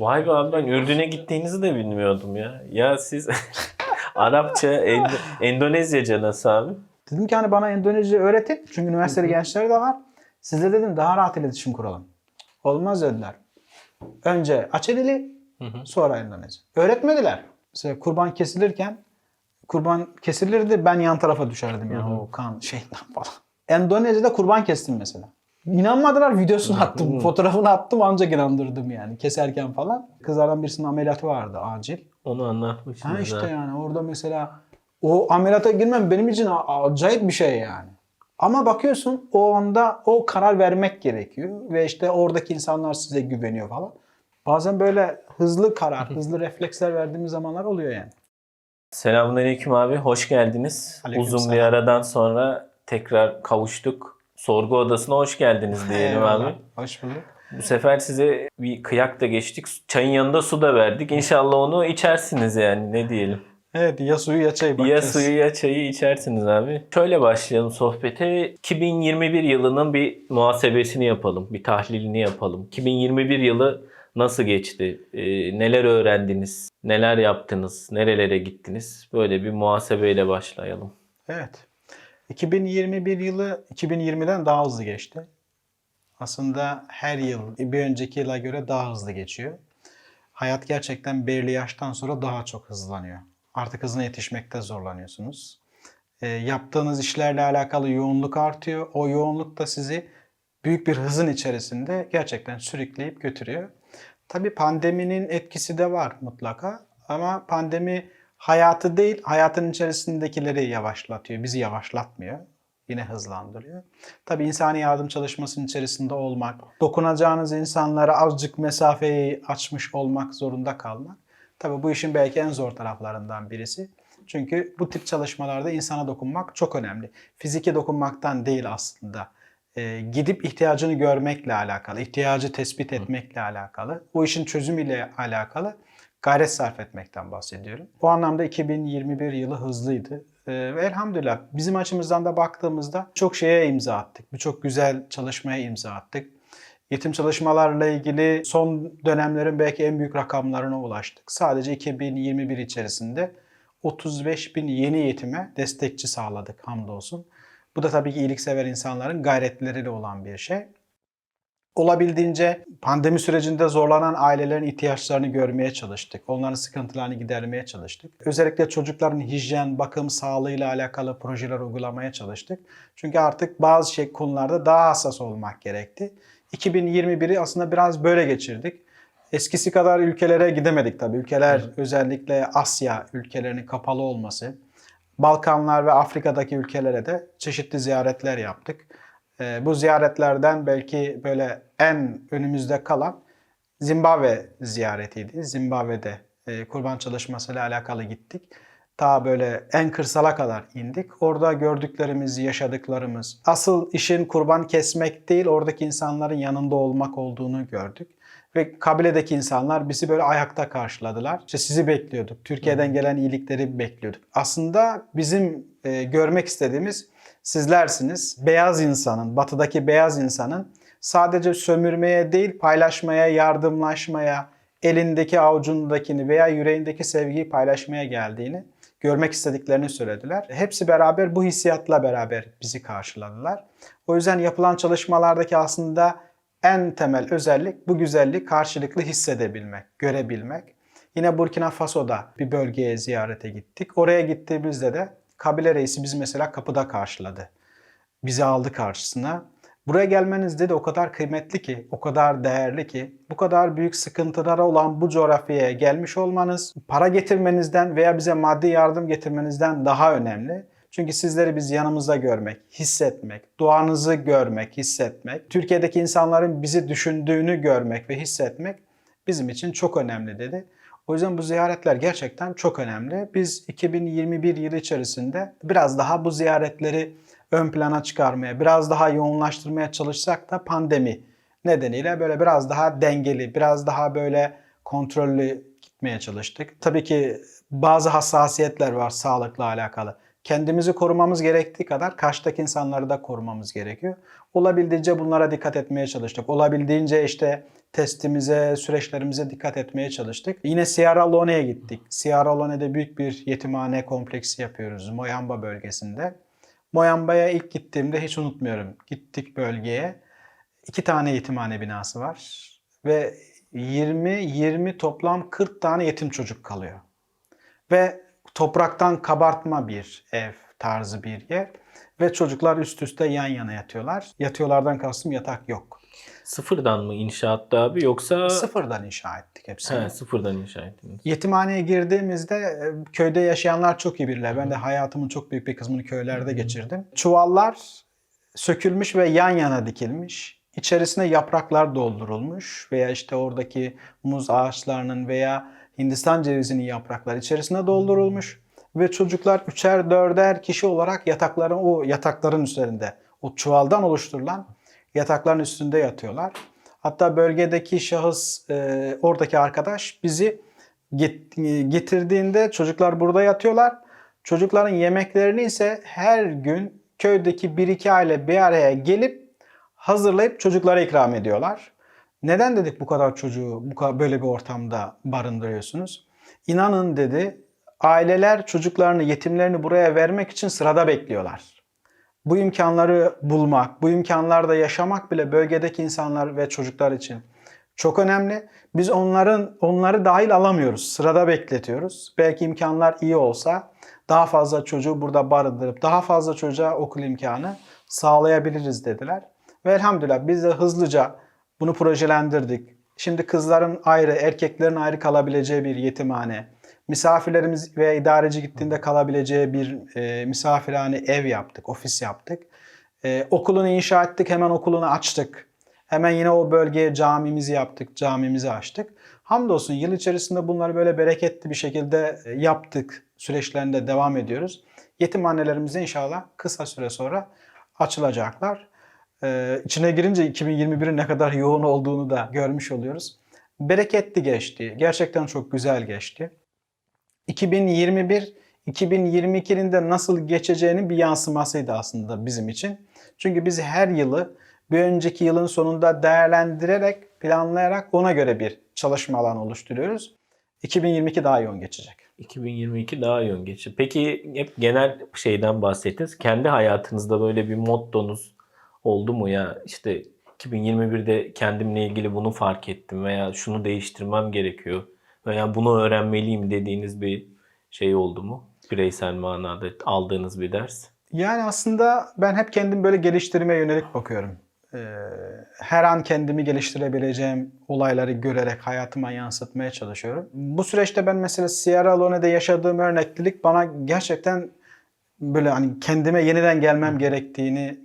Vay be abi ben Ürdün'e gittiğinizi de bilmiyordum ya. Ya siz Arapça, End- Endonezyaca nasıl abi? Dedim ki hani bana Endonezya öğretin. Çünkü üniversiteli gençler de var. Sizle dedim daha rahat iletişim kuralım. Olmaz dediler. Önce Aceh dili sonra Endonezya. Öğretmediler. Mesela kurban kesilirken kurban kesilirdi ben yan tarafa düşerdim yani o kan şeyden falan. Endonezya'da kurban kestim mesela. İnanmadılar videosunu attım, fotoğrafını attım ancak inandırdım yani keserken falan. Kızlardan birisinin ameliyatı vardı acil. Onu anlatmışsınız. Ha işte ha. yani orada mesela o ameliyata girmem benim için acayip bir şey yani. Ama bakıyorsun o anda o karar vermek gerekiyor ve işte oradaki insanlar size güveniyor falan. Bazen böyle hızlı karar, hızlı refleksler verdiğimiz zamanlar oluyor yani. Selamünaleyküm abi. Hoş geldiniz. Aleyküm Uzun bir selam. aradan sonra tekrar kavuştuk. Sorgu odasına hoş geldiniz diyelim abi. Hoş bulduk. Bu sefer size bir kıyak da geçtik. Çayın yanında su da verdik. İnşallah onu içersiniz yani ne diyelim. Evet ya suyu ya çayı Ya suyu ya çayı içersiniz abi. Şöyle başlayalım sohbete. 2021 yılının bir muhasebesini yapalım. Bir tahlilini yapalım. 2021 yılı nasıl geçti? Ee, neler öğrendiniz? Neler yaptınız? Nerelere gittiniz? Böyle bir muhasebeyle başlayalım. Evet. 2021 yılı 2020'den daha hızlı geçti. Aslında her yıl bir önceki yıla göre daha hızlı geçiyor. Hayat gerçekten belirli yaştan sonra daha çok hızlanıyor. Artık hızına yetişmekte zorlanıyorsunuz. E, yaptığınız işlerle alakalı yoğunluk artıyor. O yoğunluk da sizi büyük bir hızın içerisinde gerçekten sürükleyip götürüyor. Tabii pandeminin etkisi de var mutlaka. Ama pandemi hayatı değil, hayatın içerisindekileri yavaşlatıyor. Bizi yavaşlatmıyor. Yine hızlandırıyor. Tabii insani yardım çalışmasının içerisinde olmak, dokunacağınız insanlara azıcık mesafeyi açmış olmak zorunda kalmak. Tabii bu işin belki en zor taraflarından birisi. Çünkü bu tip çalışmalarda insana dokunmak çok önemli. Fiziki dokunmaktan değil aslında. Ee, gidip ihtiyacını görmekle alakalı, ihtiyacı tespit etmekle alakalı, bu işin çözümüyle alakalı gayret sarf etmekten bahsediyorum. Bu anlamda 2021 yılı hızlıydı. Ee, ve elhamdülillah bizim açımızdan da baktığımızda çok şeye imza attık. Birçok güzel çalışmaya imza attık. Yetim çalışmalarla ilgili son dönemlerin belki en büyük rakamlarına ulaştık. Sadece 2021 içerisinde 35 bin yeni yetime destekçi sağladık hamdolsun. Bu da tabii ki iyiliksever insanların gayretleriyle olan bir şey. Olabildiğince pandemi sürecinde zorlanan ailelerin ihtiyaçlarını görmeye çalıştık. Onların sıkıntılarını gidermeye çalıştık. Özellikle çocukların hijyen, bakım, sağlığıyla alakalı projeler uygulamaya çalıştık. Çünkü artık bazı şey konularda daha hassas olmak gerekti. 2021'i aslında biraz böyle geçirdik. Eskisi kadar ülkelere gidemedik tabii. Ülkeler özellikle Asya ülkelerinin kapalı olması, Balkanlar ve Afrika'daki ülkelere de çeşitli ziyaretler yaptık. Ee, bu ziyaretlerden belki böyle en önümüzde kalan Zimbabwe ziyaretiydi. Zimbabwe'de e, kurban çalışmasıyla alakalı gittik. Ta böyle en kırsala kadar indik. Orada gördüklerimiz, yaşadıklarımız, asıl işin kurban kesmek değil, oradaki insanların yanında olmak olduğunu gördük. Ve kabiledeki insanlar bizi böyle ayakta karşıladılar. İşte sizi bekliyorduk. Türkiye'den gelen iyilikleri bekliyorduk. Aslında bizim e, görmek istediğimiz sizlersiniz. Beyaz insanın, batıdaki beyaz insanın sadece sömürmeye değil paylaşmaya, yardımlaşmaya, elindeki avucundakini veya yüreğindeki sevgiyi paylaşmaya geldiğini görmek istediklerini söylediler. Hepsi beraber bu hissiyatla beraber bizi karşıladılar. O yüzden yapılan çalışmalardaki aslında en temel özellik bu güzelliği karşılıklı hissedebilmek, görebilmek. Yine Burkina Faso'da bir bölgeye ziyarete gittik. Oraya gittiğimizde de kabile reisi bizi mesela kapıda karşıladı. Bizi aldı karşısına. Buraya gelmeniz dedi o kadar kıymetli ki, o kadar değerli ki, bu kadar büyük sıkıntılara olan bu coğrafyaya gelmiş olmanız, para getirmenizden veya bize maddi yardım getirmenizden daha önemli. Çünkü sizleri biz yanımızda görmek, hissetmek, duanızı görmek, hissetmek, Türkiye'deki insanların bizi düşündüğünü görmek ve hissetmek bizim için çok önemli dedi. O yüzden bu ziyaretler gerçekten çok önemli. Biz 2021 yılı içerisinde biraz daha bu ziyaretleri ön plana çıkarmaya, biraz daha yoğunlaştırmaya çalışsak da pandemi nedeniyle böyle biraz daha dengeli, biraz daha böyle kontrollü gitmeye çalıştık. Tabii ki bazı hassasiyetler var sağlıkla alakalı. Kendimizi korumamız gerektiği kadar karşıdaki insanları da korumamız gerekiyor. Olabildiğince bunlara dikkat etmeye çalıştık. Olabildiğince işte testimize, süreçlerimize dikkat etmeye çalıştık. Yine Sierra Leone'ye gittik. Sierra Leone'de büyük bir yetimhane kompleksi yapıyoruz Moyamba bölgesinde. Moyamba'ya ilk gittiğimde hiç unutmuyorum. Gittik bölgeye. İki tane yetimhane binası var ve 20 20 toplam 40 tane yetim çocuk kalıyor. Ve topraktan kabartma bir ev tarzı bir yer ve çocuklar üst üste yan yana yatıyorlar. Yatıyorlardan kastım yatak yok. Sıfırdan mı inşaatta abi yoksa Sıfırdan inşa ettik hepsini. He, sıfırdan inşa ettiniz. Yetimhaneye girdiğimizde e, köyde yaşayanlar çok iyi bilirler. Ben de hayatımın çok büyük bir kısmını köylerde geçirdim. Çuvallar sökülmüş ve yan yana dikilmiş. İçerisine yapraklar doldurulmuş veya işte oradaki muz ağaçlarının veya Hindistan cevizinin yaprakları içerisine doldurulmuş ve çocuklar üçer dörder kişi olarak yatakların o yatakların üzerinde o çuvaldan oluşturulan yatakların üstünde yatıyorlar. Hatta bölgedeki şahıs e, oradaki arkadaş bizi get- getirdiğinde çocuklar burada yatıyorlar. Çocukların yemeklerini ise her gün köydeki bir iki aile bir araya gelip hazırlayıp çocuklara ikram ediyorlar. Neden dedik bu kadar çocuğu bu böyle bir ortamda barındırıyorsunuz? İnanın dedi aileler çocuklarını, yetimlerini buraya vermek için sırada bekliyorlar. Bu imkanları bulmak, bu imkanlarda yaşamak bile bölgedeki insanlar ve çocuklar için çok önemli. Biz onların onları dahil alamıyoruz. Sırada bekletiyoruz. Belki imkanlar iyi olsa daha fazla çocuğu burada barındırıp daha fazla çocuğa okul imkanı sağlayabiliriz dediler. Ve elhamdülillah biz de hızlıca bunu projelendirdik. Şimdi kızların ayrı, erkeklerin ayrı kalabileceği bir yetimhane, misafirlerimiz veya idareci gittiğinde kalabileceği bir e, misafirhane ev yaptık, ofis yaptık. E, okulunu inşa ettik, hemen okulunu açtık. Hemen yine o bölgeye camimizi yaptık, camimizi açtık. Hamdolsun yıl içerisinde bunları böyle bereketli bir şekilde e, yaptık. Süreçlerinde devam ediyoruz. Yetimhanelerimiz de inşallah kısa süre sonra açılacaklar. Ee, içine girince 2021'in ne kadar yoğun olduğunu da görmüş oluyoruz. Bereketli geçti. Gerçekten çok güzel geçti. 2021 2022'nin de nasıl geçeceğinin bir yansımasıydı aslında bizim için. Çünkü biz her yılı bir önceki yılın sonunda değerlendirerek, planlayarak ona göre bir çalışma alanı oluşturuyoruz. 2022 daha yoğun geçecek. 2022 daha yoğun geçiyor. Peki hep genel şeyden bahsettiniz. Kendi hayatınızda böyle bir mottonuz oldu mu ya? İşte 2021'de kendimle ilgili bunu fark ettim veya şunu değiştirmem gerekiyor veya bunu öğrenmeliyim dediğiniz bir şey oldu mu? Bireysel manada aldığınız bir ders. Yani aslında ben hep kendimi böyle geliştirmeye yönelik bakıyorum. Ee, her an kendimi geliştirebileceğim olayları görerek hayatıma yansıtmaya çalışıyorum. Bu süreçte ben mesela Sierra Leone'de yaşadığım örneklilik bana gerçekten böyle hani kendime yeniden gelmem gerektiğini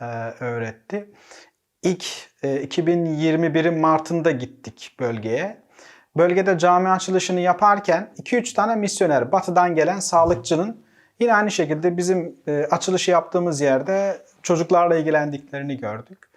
e, öğretti. İlk e, 2021'in Mart'ında gittik bölgeye. Bölgede cami açılışını yaparken 2-3 tane misyoner, batıdan gelen sağlıkçının yine aynı şekilde bizim e, açılışı yaptığımız yerde çocuklarla ilgilendiklerini gördük.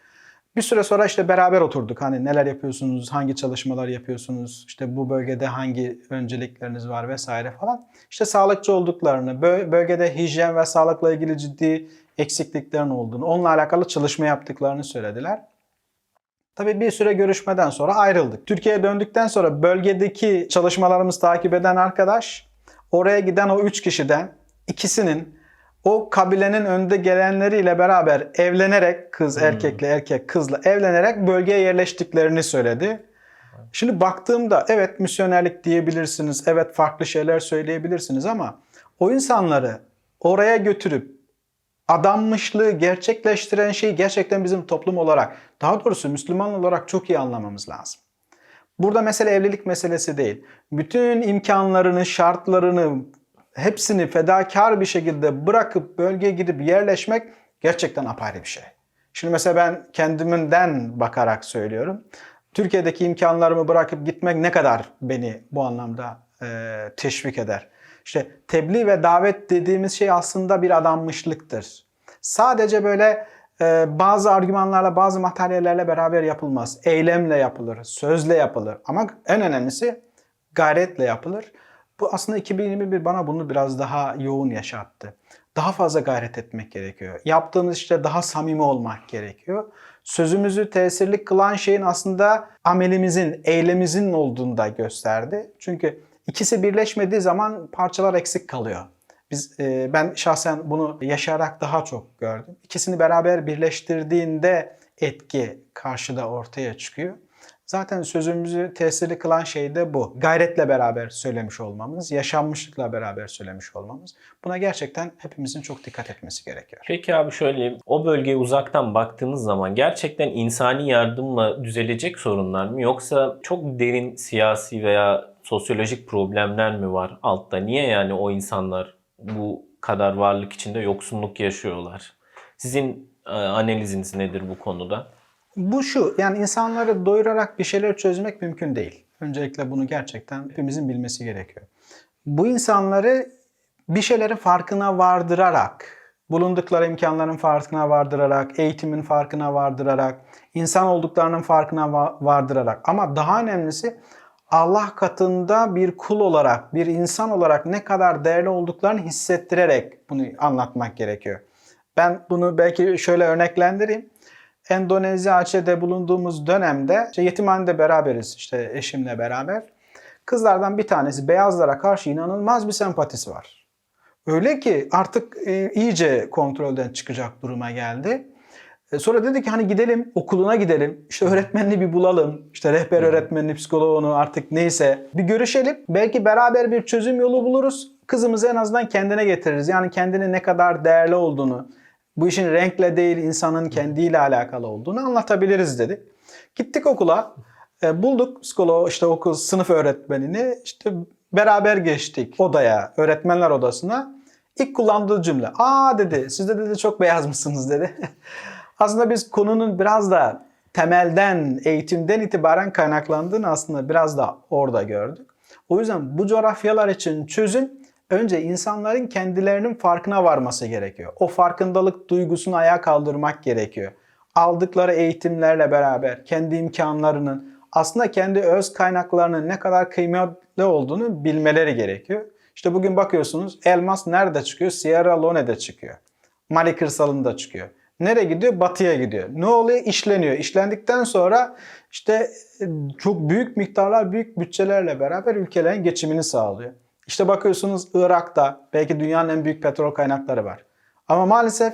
Bir süre sonra işte beraber oturduk. Hani neler yapıyorsunuz, hangi çalışmalar yapıyorsunuz, işte bu bölgede hangi öncelikleriniz var vesaire falan. İşte sağlıkçı olduklarını, bö- bölgede hijyen ve sağlıkla ilgili ciddi eksikliklerin olduğunu, onunla alakalı çalışma yaptıklarını söylediler. Tabii bir süre görüşmeden sonra ayrıldık. Türkiye'ye döndükten sonra bölgedeki çalışmalarımızı takip eden arkadaş oraya giden o üç kişiden ikisinin o kabilenin önde gelenleriyle beraber evlenerek kız erkekle erkek kızla evlenerek bölgeye yerleştiklerini söyledi. Şimdi baktığımda evet misyonerlik diyebilirsiniz, evet farklı şeyler söyleyebilirsiniz ama o insanları oraya götürüp adanmışlığı gerçekleştiren şey gerçekten bizim toplum olarak, daha doğrusu Müslüman olarak çok iyi anlamamız lazım. Burada mesele evlilik meselesi değil. Bütün imkanlarını, şartlarını, hepsini fedakar bir şekilde bırakıp bölgeye gidip yerleşmek gerçekten apayrı bir şey. Şimdi mesela ben kendimden bakarak söylüyorum. Türkiye'deki imkanlarımı bırakıp gitmek ne kadar beni bu anlamda e, teşvik eder. İşte tebliğ ve davet dediğimiz şey aslında bir adanmışlıktır. Sadece böyle e, bazı argümanlarla, bazı materyallerle beraber yapılmaz. Eylemle yapılır, sözle yapılır. Ama en önemlisi gayretle yapılır. Bu aslında 2021 bana bunu biraz daha yoğun yaşattı. Daha fazla gayret etmek gerekiyor. Yaptığımız işte daha samimi olmak gerekiyor. Sözümüzü tesirli kılan şeyin aslında amelimizin, eylemimizin olduğunu da gösterdi. Çünkü ikisi birleşmediği zaman parçalar eksik kalıyor. Biz e, ben şahsen bunu yaşayarak daha çok gördüm. İkisini beraber birleştirdiğinde etki karşıda ortaya çıkıyor. Zaten sözümüzü tesirli kılan şey de bu. Gayretle beraber söylemiş olmamız, yaşanmışlıkla beraber söylemiş olmamız. Buna gerçekten hepimizin çok dikkat etmesi gerekiyor. Peki abi şöyle o bölgeye uzaktan baktığımız zaman gerçekten insani yardımla düzelecek sorunlar mı yoksa çok derin siyasi veya sosyolojik problemler mi var altta? Niye yani o insanlar bu kadar varlık içinde yoksunluk yaşıyorlar? Sizin e, analiziniz nedir bu konuda? Bu şu, yani insanları doyurarak bir şeyler çözmek mümkün değil. Öncelikle bunu gerçekten hepimizin bilmesi gerekiyor. Bu insanları bir şeylerin farkına vardırarak, bulundukları imkanların farkına vardırarak, eğitimin farkına vardırarak, insan olduklarının farkına va- vardırarak ama daha önemlisi Allah katında bir kul olarak, bir insan olarak ne kadar değerli olduklarını hissettirerek bunu anlatmak gerekiyor. Ben bunu belki şöyle örneklendireyim. Endonezya, Aceh'de bulunduğumuz dönemde işte yetimhanede beraberiz işte eşimle beraber. Kızlardan bir tanesi beyazlara karşı inanılmaz bir sempatisi var. Öyle ki artık e, iyice kontrolden çıkacak duruma geldi. E, sonra dedi ki hani gidelim okuluna gidelim. İşte öğretmenini bir bulalım. İşte rehber öğretmenini, psikoloğunu artık neyse bir görüşelim. Belki beraber bir çözüm yolu buluruz. Kızımızı en azından kendine getiririz. Yani kendini ne kadar değerli olduğunu, bu işin renkle değil insanın kendiyle alakalı olduğunu anlatabiliriz dedi. Gittik okula. e, bulduk psikoloğu işte okul sınıf öğretmenini işte beraber geçtik odaya öğretmenler odasına. İlk kullandığı cümle aa dedi siz de dedi çok beyaz mısınız dedi. aslında biz konunun biraz da temelden eğitimden itibaren kaynaklandığını aslında biraz da orada gördük. O yüzden bu coğrafyalar için çözüm önce insanların kendilerinin farkına varması gerekiyor. O farkındalık duygusunu ayağa kaldırmak gerekiyor. Aldıkları eğitimlerle beraber kendi imkanlarının aslında kendi öz kaynaklarının ne kadar kıymetli olduğunu bilmeleri gerekiyor. İşte bugün bakıyorsunuz elmas nerede çıkıyor? Sierra Leone'de çıkıyor. Mali kırsalında çıkıyor. Nereye gidiyor? Batıya gidiyor. Ne oluyor? İşleniyor. İşlendikten sonra işte e, çok büyük miktarlar, büyük bütçelerle beraber ülkelerin geçimini sağlıyor. İşte bakıyorsunuz Irak'ta belki dünyanın en büyük petrol kaynakları var. Ama maalesef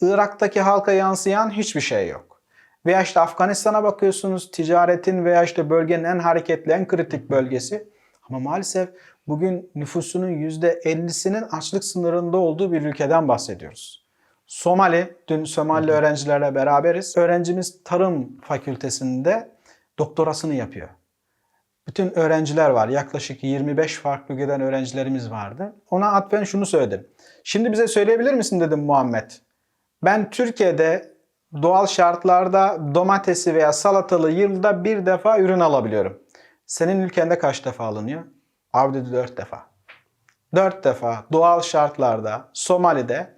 Irak'taki halka yansıyan hiçbir şey yok. Veya işte Afganistan'a bakıyorsunuz ticaretin veya işte bölgenin en hareketli, en kritik bölgesi. Ama maalesef bugün nüfusunun %50'sinin açlık sınırında olduğu bir ülkeden bahsediyoruz. Somali, dün Somali öğrencilerle beraberiz. Öğrencimiz tarım fakültesinde doktorasını yapıyor. Bütün öğrenciler var. Yaklaşık 25 farklı ülkeden öğrencilerimiz vardı. Ona atfen şunu söyledim. Şimdi bize söyleyebilir misin dedim Muhammed. Ben Türkiye'de doğal şartlarda domatesi veya salatalı yılda bir defa ürün alabiliyorum. Senin ülkende kaç defa alınıyor? Abi dedi 4 defa. 4 defa doğal şartlarda Somali'de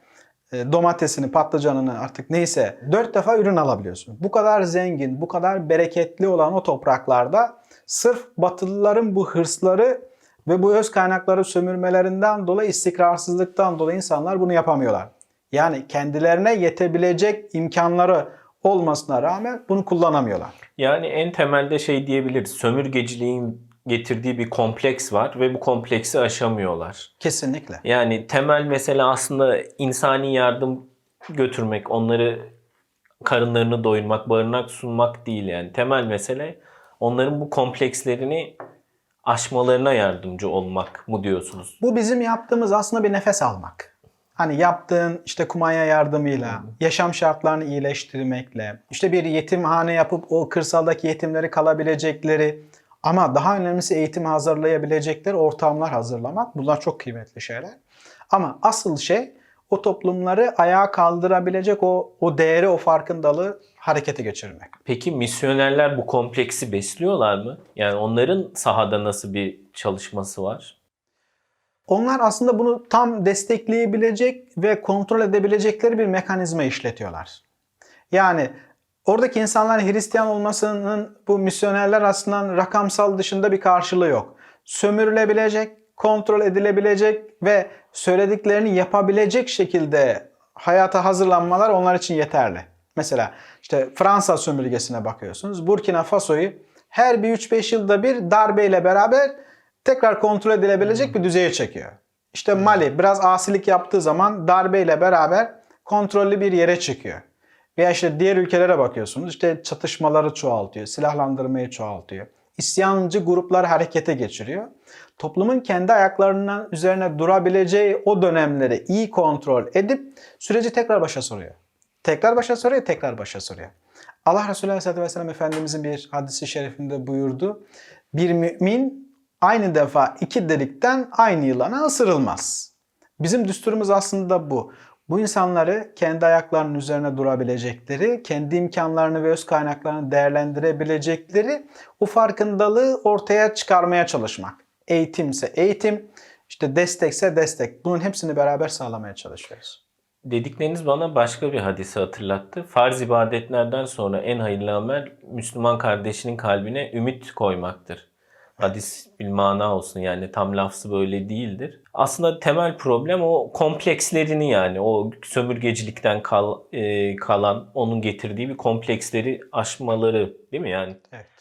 domatesini, patlıcanını artık neyse 4 defa ürün alabiliyorsun. Bu kadar zengin, bu kadar bereketli olan o topraklarda sırf Batılıların bu hırsları ve bu öz kaynakları sömürmelerinden dolayı istikrarsızlıktan dolayı insanlar bunu yapamıyorlar. Yani kendilerine yetebilecek imkanları olmasına rağmen bunu kullanamıyorlar. Yani en temelde şey diyebiliriz. Sömürgeciliğin getirdiği bir kompleks var ve bu kompleksi aşamıyorlar. Kesinlikle. Yani temel mesele aslında insani yardım götürmek, onları karınlarını doyurmak, barınak sunmak değil yani. Temel mesele onların bu komplekslerini aşmalarına yardımcı olmak mı diyorsunuz? Bu bizim yaptığımız aslında bir nefes almak. Hani yaptığın işte kumanya yardımıyla, yaşam şartlarını iyileştirmekle, işte bir yetimhane yapıp o kırsaldaki yetimleri kalabilecekleri ama daha önemlisi eğitim hazırlayabilecekleri ortamlar hazırlamak. Bunlar çok kıymetli şeyler. Ama asıl şey o toplumları ayağa kaldırabilecek o, o değeri, o farkındalığı harekete geçirmek. Peki misyonerler bu kompleksi besliyorlar mı? Yani onların sahada nasıl bir çalışması var? Onlar aslında bunu tam destekleyebilecek ve kontrol edebilecekleri bir mekanizma işletiyorlar. Yani oradaki insanların Hristiyan olmasının bu misyonerler aslında rakamsal dışında bir karşılığı yok. Sömürülebilecek, kontrol edilebilecek ve söylediklerini yapabilecek şekilde hayata hazırlanmalar onlar için yeterli. Mesela işte Fransa sömürgesine bakıyorsunuz. Burkina Faso'yu her bir 3-5 yılda bir darbeyle beraber tekrar kontrol edilebilecek bir düzeye çekiyor. İşte Mali biraz asilik yaptığı zaman darbeyle beraber kontrollü bir yere çıkıyor. Veya işte diğer ülkelere bakıyorsunuz. işte çatışmaları çoğaltıyor, silahlandırmayı çoğaltıyor. İsyancı gruplar harekete geçiriyor. Toplumun kendi ayaklarının üzerine durabileceği o dönemleri iyi kontrol edip süreci tekrar başa soruyor. Tekrar başa soruyor, tekrar başa soruyor. Allah Resulü Aleyhisselatü Vesselam Efendimizin bir hadisi şerifinde buyurdu. Bir mümin aynı defa iki delikten aynı yılana ısırılmaz. Bizim düsturumuz aslında bu. Bu insanları kendi ayaklarının üzerine durabilecekleri, kendi imkanlarını ve öz kaynaklarını değerlendirebilecekleri o farkındalığı ortaya çıkarmaya çalışmak. Eğitimse eğitim, işte destekse destek. Bunun hepsini beraber sağlamaya çalışıyoruz. Dedikleriniz bana başka bir hadisi hatırlattı. Farz ibadetlerden sonra en hayırlı amel Müslüman kardeşinin kalbine ümit koymaktır. Hadis bir mana olsun yani tam lafzı böyle değildir. Aslında temel problem o komplekslerini yani o sömürgecilikten kal, e, kalan onun getirdiği bir kompleksleri aşmaları değil mi yani? Evet.